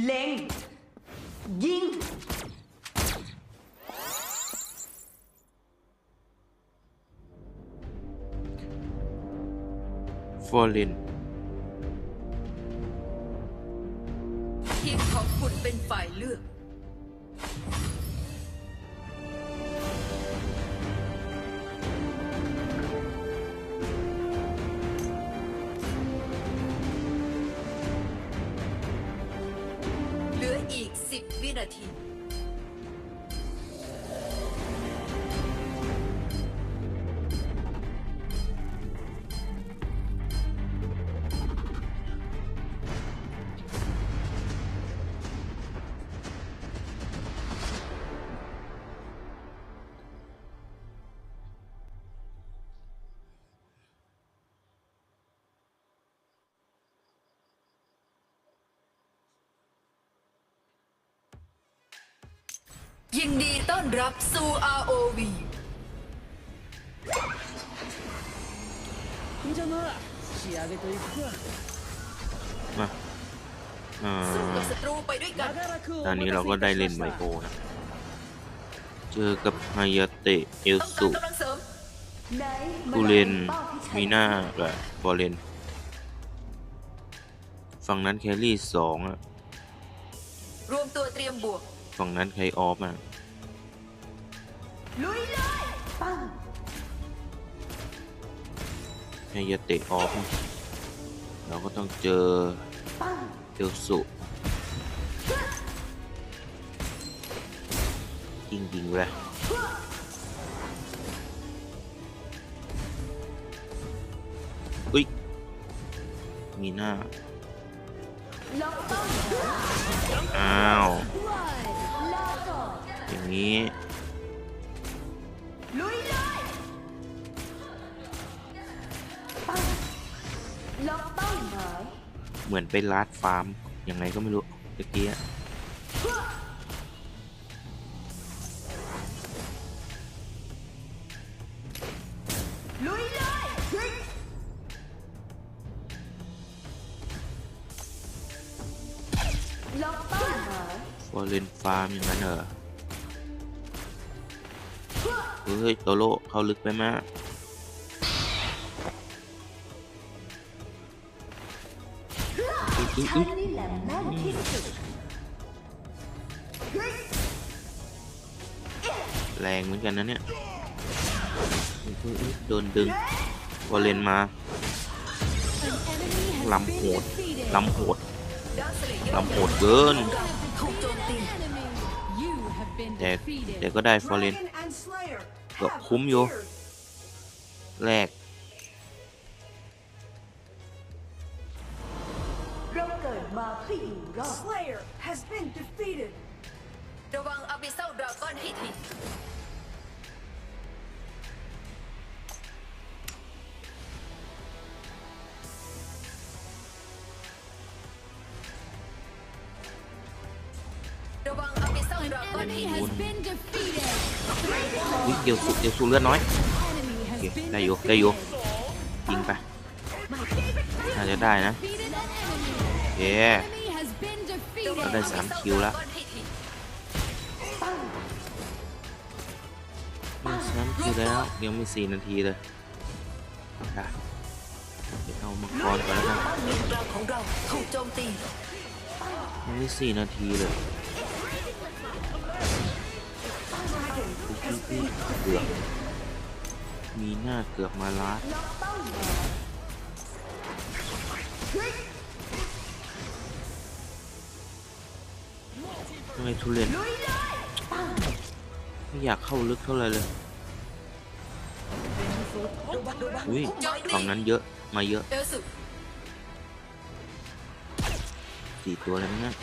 เล็ง ยิง ฟอร์เรนทีมของคุณเป็นฝ่ายเลือก อีก 10 วินาที ยินดีต้อนรับสู่ ROV んじゃな仕上げといくか มาอ่า สู้กับศัตรูไปด้วยกัน 長らくお ตอน 待 นี้ た เรา せ ก็ い ได้ たし เล่น まし ไม た โกนะ เจอกับฮายาเตะเอล ต้องกา สุ รกำลังเสริม ไหน กูเลน มีหน้ากับฟอร์เรน ฝั่งนั้นแครี่สองอะ รวมตัวเตรียมบวก ฝั่งนั้นใครออฟอะ ลุยเลยปั้งฮายาเตะออฟนะเราก็ต้องเจอปั้งเอลสุยิงยิงๆเลยอุ้ย มีหน้าล็อกเป้าอ้าวลาก่อนอย่างนี้ เหมือนไปลาดฟาร์มยังไงก็ไม่รู้ตะกี้อะลุยเลยล็อกเป้าหมายฟอร์เรนฟาร์มอย่างนั้นเหรอเฮ้ยโตโร่เข้าลึกไปมาก ฉันนี่แหละแม่นที่สุดแรงเหมือนกันนะเนี่ยโดนดึงฟอร์เรนมาลำโหดลำโหดด้านเสลำโหดเกินถูกโจมตี You have been แต่แต่ก็ได้ฟอร์เรนก็คุ้มอยู่แรก Slayer has been defeated. ระวังอาบิเซลดราก้อนให้ทีระวังอาบิ เราก้อนให้ enemy ที has been defeated. อุ๊ยเอลสุเอลสุเลือดน้อย Enemy โอ has เค been ได้อยู่ได้อยู่ defeated. ยิงไปน่าจะได้นะ Defeated an โอเค enemy. Enemy has been ก็ได้ defeated. สามคิวแล้วสามคิวแล้วยังไม่สี่นาทีเลยอะเดี๋ยวเอามังกรก่อนแล้วกันเลนกลางของเราถูกโจมตียังไม่สี่นาทีเลยเกือบมีหน้าเกือบมาลาด ทำไมทุเรียนไม่อยากเข้าลึกเท่าไรเลยอุ้ยฝั่งนั้นเยอะมาเยอะสี่ตัวเลยมั้งเนะ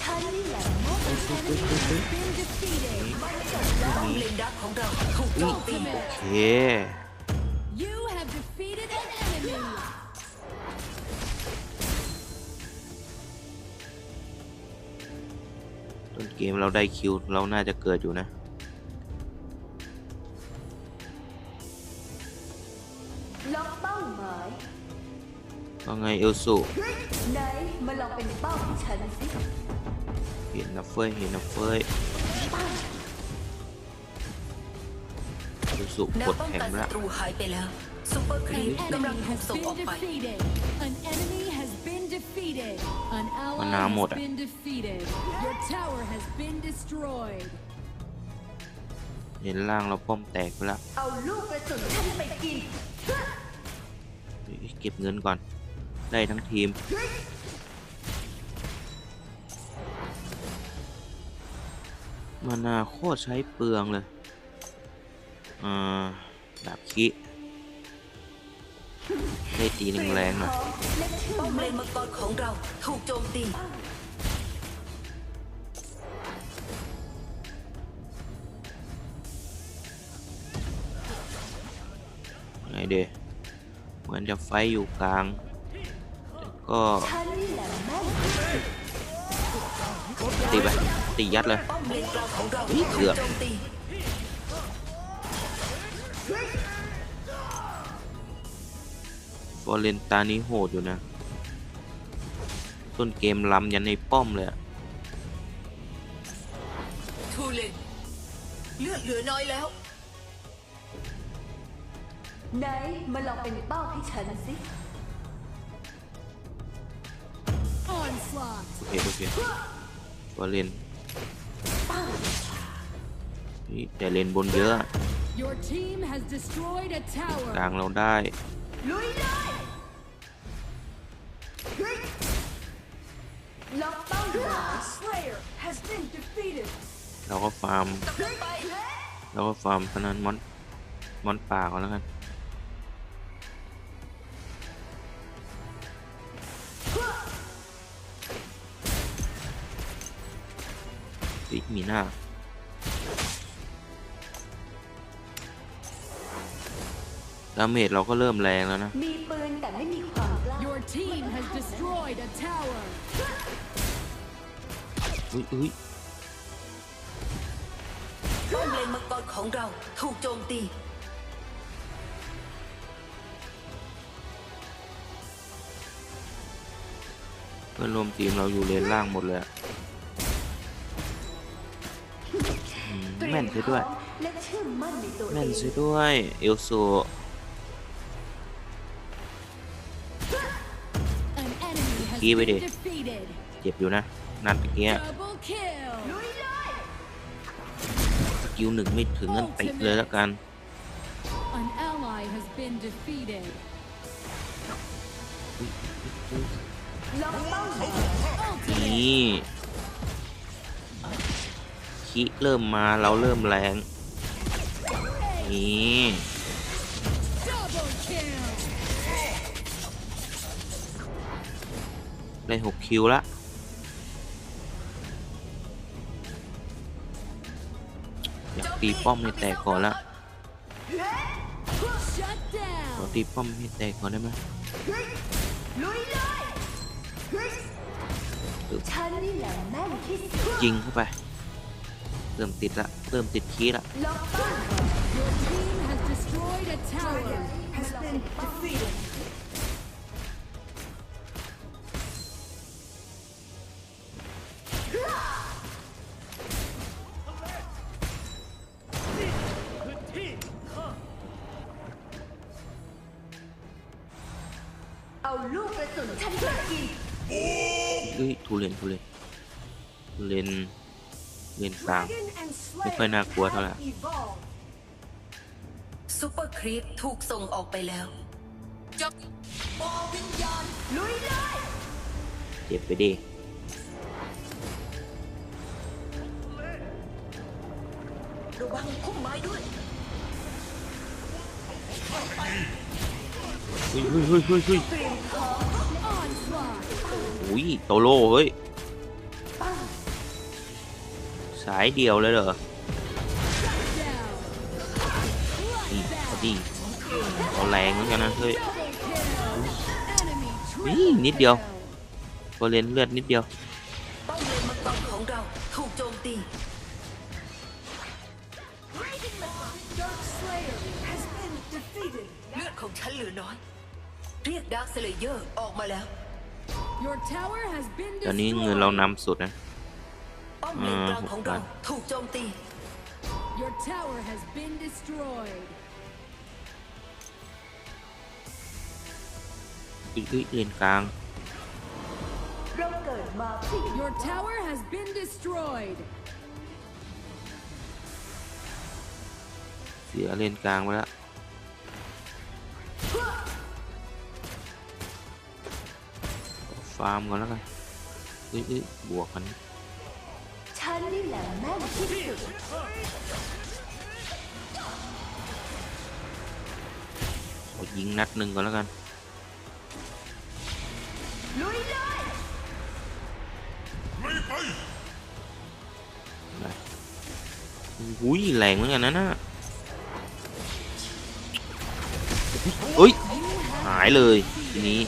ฉันนี่แเกมเราได้คิว เราน่าจะเกิดอยู่นะล็อกเป้าหมายว่าไงเอลสุไหนมาลองเป็นเป้าให้ฉันสิเห็นนะเฟยเห็นนะเฟยเอลสุแนกวดป้องแข็งกันไปศัแล้วตรูหายไปแล้วซูเปอร์ครีป An กำลัง enemy ถูก has ส่งออก been ไป defeated. An enemy has been defeated. An ally Mana has một à? been defeated. Your tower has been destroyed. เห็นล่างเราป้อมแตกไปแล้วเอาลูกกระสุนฉันไปกินเก็บเงินก่อน ได้ทั้งทีม มานาโคตรใช้เปลืองเลย อ่าดาบคิ ได้ตีหน่อยและเชื่อป้อมเล่นมังกรของเราถูกโจมตีไงเดเหมือนจะไฟอยู่กลางแต่ก็ตีไปตียัดเลยป้อมเลนกลางของเราอุ๊ยเกืถูอบ โจมตีฟอร์เรนตานี้โหดอยู่นะ ต้นเกมล้ำยันในป้อมเลยอะทูเลนเลือดเหลือน้อยแล้ว ไหนมาลองเป็นเป้าให้ฉันสิ Onslaught. โอเคโอเคฟอร์เรนนี่แต่เลนบนเยอะอะ Your team has destroyed a กลา tower. งเราได้ ลุยเลย เราก็ฟาร์มกำลังไปเราก็ฟาร์มพนันมอนมอนป่าก่อนแล้วกันสิมีหน้าดาเมจเราก็เริ่มแรงแล้วนะ มีปืนแต่ไม่มีความกล้า Your team has destroyed a tower. อุ้ยอุ้ยป้อมเลนมังกรของเราถูกโจมตี เพื่อนร่วมทีมเราอยู่เลนล่างหมดเลยอะอืมเตรียแม่นซะด้วยพร้อมและเชื่อมั่นในตัวเอแม่นงซะด้วยเอลสู An enemy has Kia been đi. defeated. เจ็บอยู่นะ นัดเมื่อกี้ Double กิลหนึ่งไม่ถึงกันติดเลยแล้วกัน An ally has been defeated. ล็อกเป้าหมาย Ultimate. นี่คิเริ่มมาเราเริ่มแรง นี่ Double kill. ได้หกคิวละ ตีป้อมให้แตกก่อนละขอตีป้อมให้แตกก่อนได้ไหมยิงเข้าไปเริ่มติดละเริ่มติดคีละ ฮ้ยทูเลนทูเลนทูเลนเลนกลาง Dragon and Không phải Slayer là của thôi have ạ. evolved. ซูเปอร์ครีปถูกส่งออกไปแล้วจบปอวิญญาณลุยเลยเจ็บไปดิระวังพุ่มไม้ด้วยเฮ้ยเฮ้ยเฮ้ยเฮ้ย อุ้ยโตโร่เฮ้ย สายเดียวเลยเหรอนี่พอดีเราแรงเหมือนกันนะเฮ้ยนี่นิดเดียว kill. พอเลนเลือดนิดเดียวเลนมังกรของเราถูกโจมตี Dark Slayer has been defeated. เลือดของฉันเหลือน้อย เรียกดาร์คสเลเยอร์ออกมาแล้ว ตอนนี้เงินเรา destroyed. นำสุดนะป้อมเลนกลางของเราอ่าถูกโจมตี Your tower has been destroyed. อุ้ยอุ้ยเลนกลางเราเกิดมาเพื่อ Your tower has been destroyed. เสียเลนกลางไปแล้ว ฟาร์มก่อนแล้วกันเอ้ยเอ้ยบวกกันฉันนี่แหละแม่นที่สุดขอยิงนัดหนึ่งก่อนแล้วกันลุยเลยไปอุ้ยแรงเหมือนกันนะน่ะเฮ้ยหายเลยทีนี้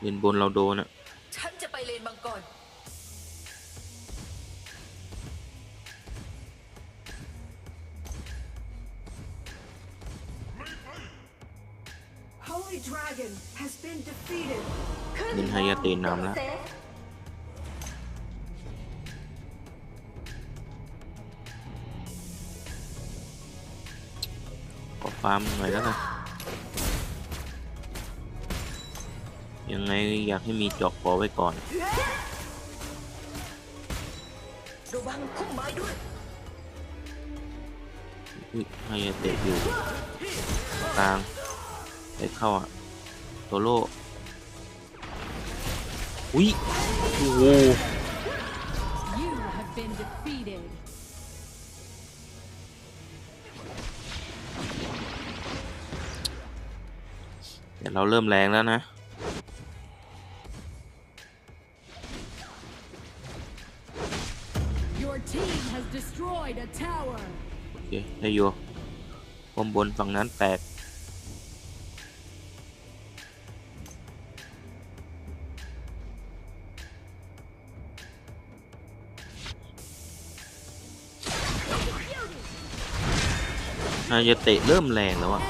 เลนบนเราโดนอะฉันจะไปเลนมังกร Holy Dragon has been defeated. เงินไฮยาเตนนำแล้วเซฟขอฟาร์มหน่อยแล้วกัน ยังไงอยากให้มีจอกคอไว้ก่อน ระวังพุ่มไม้ด้วยอุ๊ยให้เตะอยู่กลางไปเข้าอะโซโล่อุ้ยโอ้โห You have been defeated. เดี๋ยวเราเริ่มแรงแล้วนะ อยู่ปมบนฝั่งนั้นแตกนายจะเตะเริ่มแรงแล้วอะ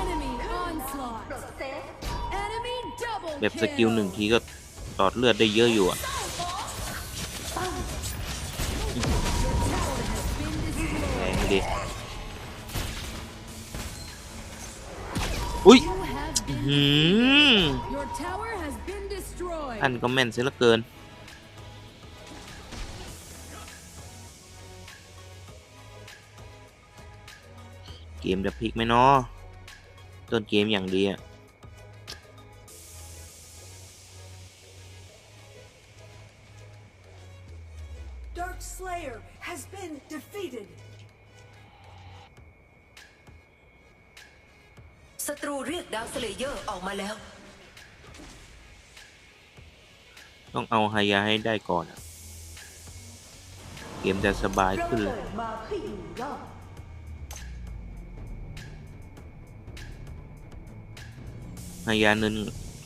เซฟ Enemy double แบบสกิลหนึ่งทีก็ตอดเลือดได้เยอะอยู่อะแรงดี อุ้ย You have been หืม Your tower has been destroyed. ท่านก็แม่นเสียเหลือเกิน เกมจะพลิกไหมเนาะต้นเกมอย่างดีอะ อร์ออกมาแล้ว ต้องเอาไฮยาให้ได้ก่อนอะเกมจะสบายเราขึ้นเลเกิยดมาเพื่ออยู่รอดไฮยาเงิน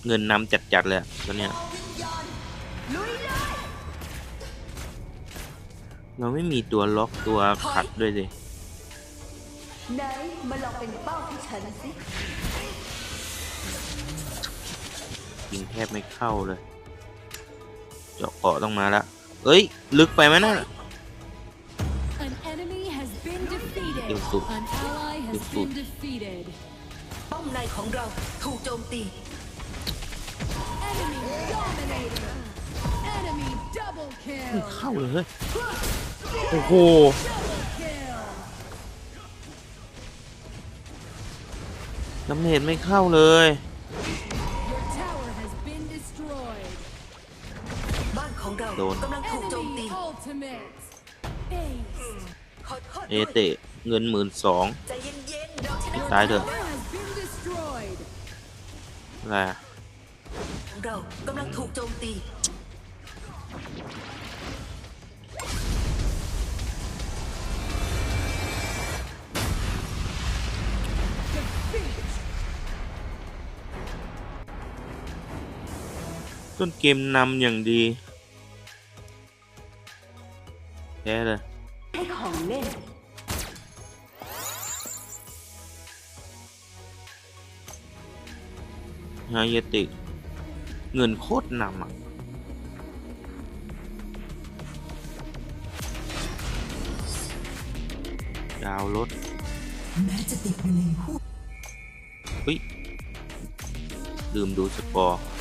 เงินนำจัดๆเลยอะตอนเนี้ยลุยเลยเราไม่มีตัวล็อกตัวขัดด้วยสิไหนมาลองเป็นเป้าที่ฉันสิ ยิงแทบไม่เข้าเลยเจาะเกาะต้องมาละเอ้ย ลึกไปไหมน่ะ An enemy has been defeated. Yêu sụp. An ally has Yêu sụp. been defeated. ป้อมในของเราถูกโจมตี Enemy dominated. Enemy double ไม่ kill. เข้าเลยเฮ้ยโอ้โห Double kill. ดาเมจไม่เข้าเลย ของเราโดน กำลังถูกโจมตีเอเตะเงินหมื่นสองตายเถอะ อะไระเรากำลังถูกโจมตี ต้นเกมนำอย่างดี แพ้เลยให้ของเล่น ฮายาติ เงินโคตรนำอะ ดาวรถแม้จะติดอยู่ในหูเฮ้ยลืมดูสกอร์